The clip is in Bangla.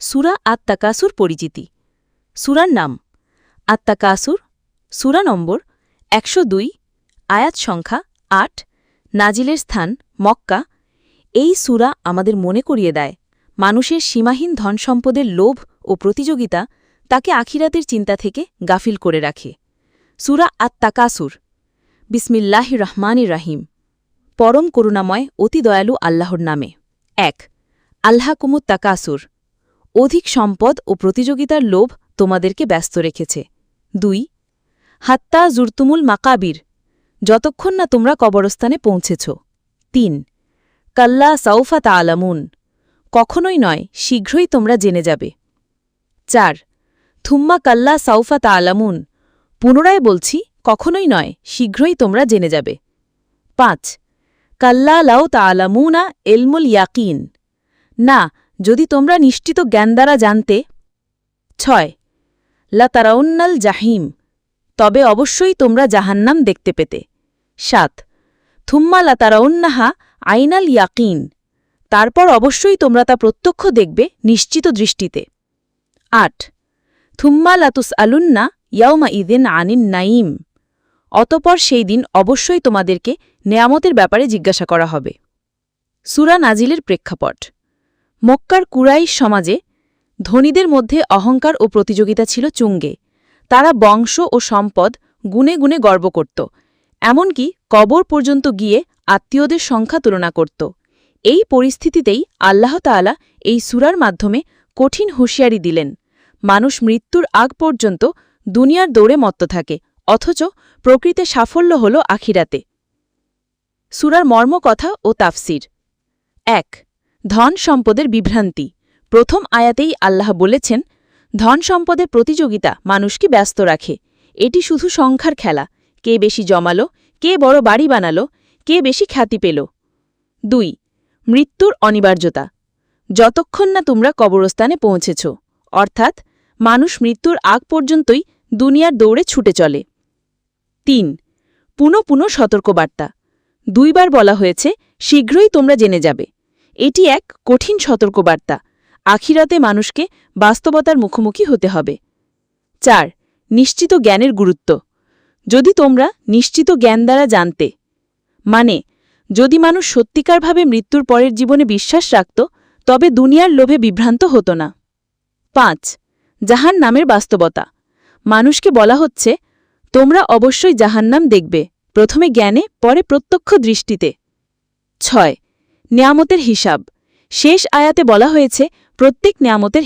সুরা আত্মাকাসুর পরিচিতি। সুরার নাম, আত্মাকাসুর, সুরা নম্বর, একশো দুই, আয়াত সংখ্যা আট, নাজিলের স্থান মক্কা। এই সুরা আমাদের মনে করিয়ে দেয়, মানুষের সীমাহীন ধনসম্পদের লোভ ও প্রতিযোগিতা তাকে আখিরাতের চিন্তা থেকে গাফিল করে রাখে। সুরা আত্মাকাসুর বিসমিল্লাহ রহমানির রাহিম, পরম করুণাময়, অতি দয়ালু আল্লাহর নামে। এক আল্লাহ কুমুত তাকাসুর অধিক সম্পদ ও প্রতিযোগিতার লোভ তোমাদেরকে ব্যস্ত রেখেছে। দুই, হাত্তা জুরতুমুল মাকাবির, যতক্ষণ না তোমরা কবরস্থানে পৌঁছেছ। তিন, কাল্লা সাউফা তালামুন কখনোই নয়, শীঘ্রই তোমরা জেনে যাবে। চার, থুম্মা কাল্লা সাউফা তালামুন পুনরায় বলছি, কখনোই নয়, শীঘ্রই তোমরা জেনে যাবে। পাঁচ, কাল্লা লাউ তালামুনা এলমুল ইয়াকিন, না যদি তোমরা নিশ্চিত জ্ঞান দ্বারা জানতে। ছয় লাতারাউন্নাল জাহিম, তবে অবশ্যই তোমরা জাহান্নাম দেখতে পেতে। সাত, থুম্মা লাতারাউন্নাহা আইনাল ইয়াকিন, তারপর অবশ্যই তোমরা তা প্রত্যক্ষ দেখবে নিশ্চিত দৃষ্টিতে। আট, থুম্মা লাতুস আলুন্না ইয়াউমা ইদিন আনিন নাইম অতপর সেই দিন অবশ্যই তোমাদেরকে নেয়ামতের ব্যাপারে জিজ্ঞাসা করা হবে। সুরা নাজিলের প্রেক্ষাপট। মক্কার কুরাইশ সমাজে ধনীদের মধ্যে অহংকার ও প্রতিযোগিতা ছিল চুঙ্গে। তারা বংশ ও সম্পদ গুণে গুণে গর্ব করত। এমনকি কবর পর্যন্ত গিয়ে আত্মীয়দের সংখ্যা তুলনা করত। এই পরিস্থিতিতেই আল্লাহ তাআলা এই সুরার মাধ্যমে কঠিন হুঁশিয়ারি দিলেন। মানুষ মৃত্যুর আগ পর্যন্ত দুনিয়ার দৌড়ে মত্ত থাকে, অথচ প্রকৃতে সাফল্য হল আখিরাতে। সুরার মর্মকথা ও তাফসির। এক ধন সম্পদের বিভ্রান্তি। প্রথম আয়াতেই আল্লাহ বলেছেন, ধন সম্পদের প্রতিযোগিতা মানুষকে ব্যস্ত রাখে। এটি শুধু সংখ্যার খেলা। কে বেশি জমালো, কে বড় বাড়ি বানালো, কে বেশি খ্যাতি পেল। দুই, মৃত্যুর অনিবার্যতা। যতক্ষণ না তোমরা কবরস্থানে পৌঁছেছ, অর্থাৎ মানুষ মৃত্যুর আগ পর্যন্তই দুনিয়ার দৌড়ে ছুটে চলে। তিন, পুনঃ পুনঃ সতর্কবার্তা। দুইবার বলা হয়েছে, শীঘ্রই তোমরা জেনে যাবে। এটি এক কঠিন সতর্কবার্তা। আখিরাতে মানুষকে বাস্তবতার মুখোমুখি হতে হবে। চার, নিশ্চিত জ্ঞানের গুরুত্ব। যদি তোমরা নিশ্চিত জ্ঞান দ্বারা জানতে মানে যদি মানুষ সত্যিকারভাবে মৃত্যুর পরের জীবনে বিশ্বাস রাখত, তবে দুনিয়ার লোভে বিভ্রান্ত হতো না। পাঁচ, জাহান নামের বাস্তবতা। মানুষকে বলা হচ্ছে, তোমরা অবশ্যই জাহান্নাম দেখবে, প্রথমে জ্ঞানে, পরে প্রত্যক্ষ দৃষ্টিতে। ছয় নেয়ামতের হিসাব। শেষ আয়াতে বলা হয়েছে প্রত্যেক নেয়ামতের